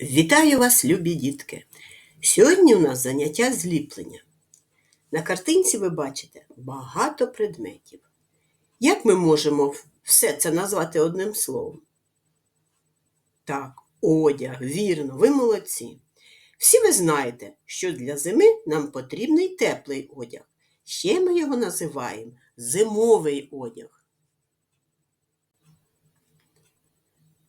Вітаю вас, любі дітки! Сьогодні у нас заняття зліплення. На картинці ви бачите багато предметів. Як ми можемо все це назвати одним словом? Так, одяг, вірно, ви молодці. Всі ви знаєте, що для зими нам потрібний теплий одяг. Ще ми його називаємо зимовий одяг.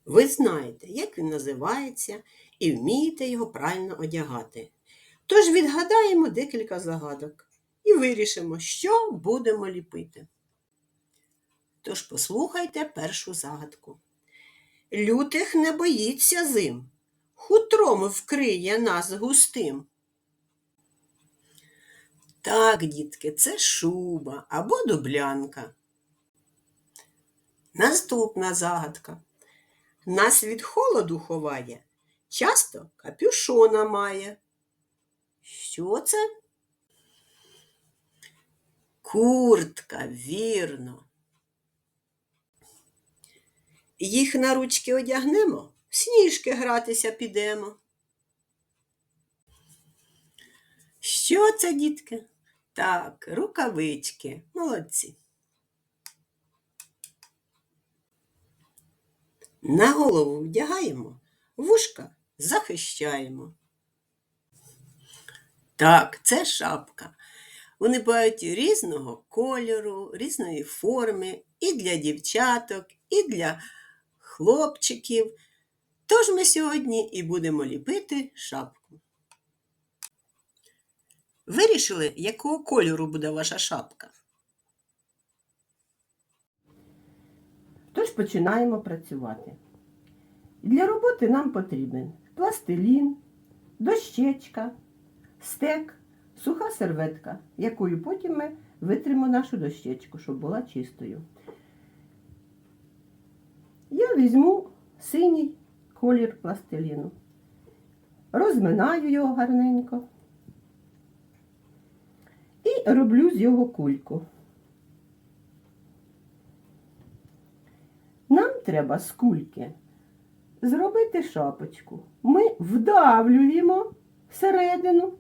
Ви знаєте, як він називається, і вмієте його правильно одягати. Тож відгадаємо декілька загадок і вирішимо, що будемо ліпити. Тож послухайте першу загадку. Лютих не боїться зим, хутром вкриє нас густим. Так, дітки, це шуба або дублянка. Наступна загадка. Нас від холоду ховає, часто капюшона має. Що це? Куртка, вірно. Їх на ручки одягнемо, в сніжки гратися підемо. Що це, дітки? Так, рукавички, молодці. На голову вдягаємо, вушка захищаємо. Так, це шапка. Вони бувають різного кольору, різної форми і для дівчаток, і для хлопчиків. Тож ми сьогодні і будемо ліпити шапку. Вирішили, якого кольору буде ваша шапка? Тож починаємо працювати. Для роботи нам потрібен пластилін, дощечка, стек, суха серветка, якою потім ми витримо нашу дощечку, щоб була чистою. Я візьму синій колір пластиліну, розминаю його гарненько і роблю з його кульку. Треба з кульки зробити шапочку. Ми вдавлюємо всередину.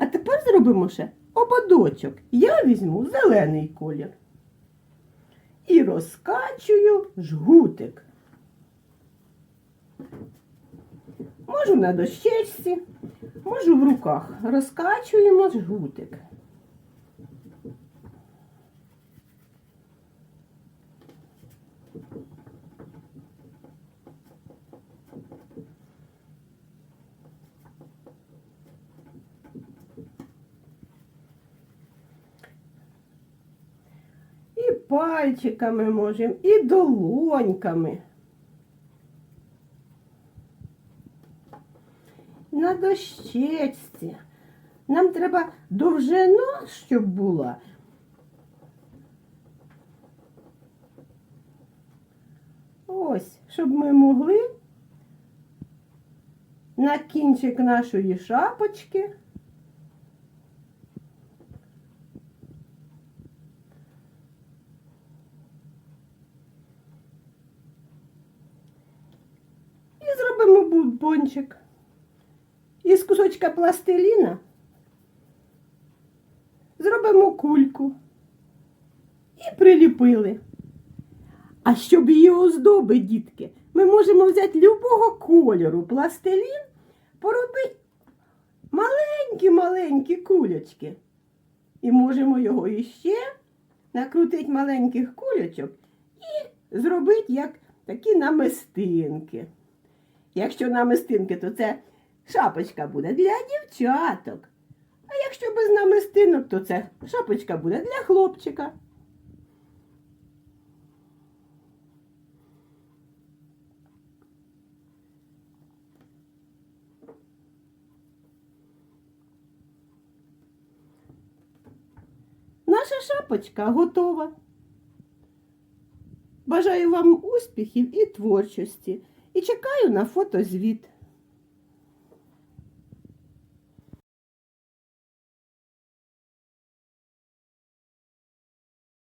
А тепер зробимо ще ободочок. Я візьму зелений колір. І розкачую жгутик. Можу на дощечці, можу в руках. Розкачуємо жгутик. І пальчиками можемо, і долоньками. На дощечці. Нам треба довжина, щоб була. Ось, щоб ми могли на кінчик нашої шапочки І зробимо бубончик. Із кусочка пластиліна зробимо кульку і приліпили. А щоб її оздобити, дітки, ми можемо взяти любого кольору пластилін, поробити маленькі-маленькі кулечки. І можемо його іще накрутити маленьких кулечок і зробити як такі намистинки. Якщо намистинки, то це шапочка буде для дівчаток. А якщо без намистинок, то це шапочка буде для хлопчика. Наша шапочка готова. Бажаю вам успіхів і творчості і чекаю на фотозвіт.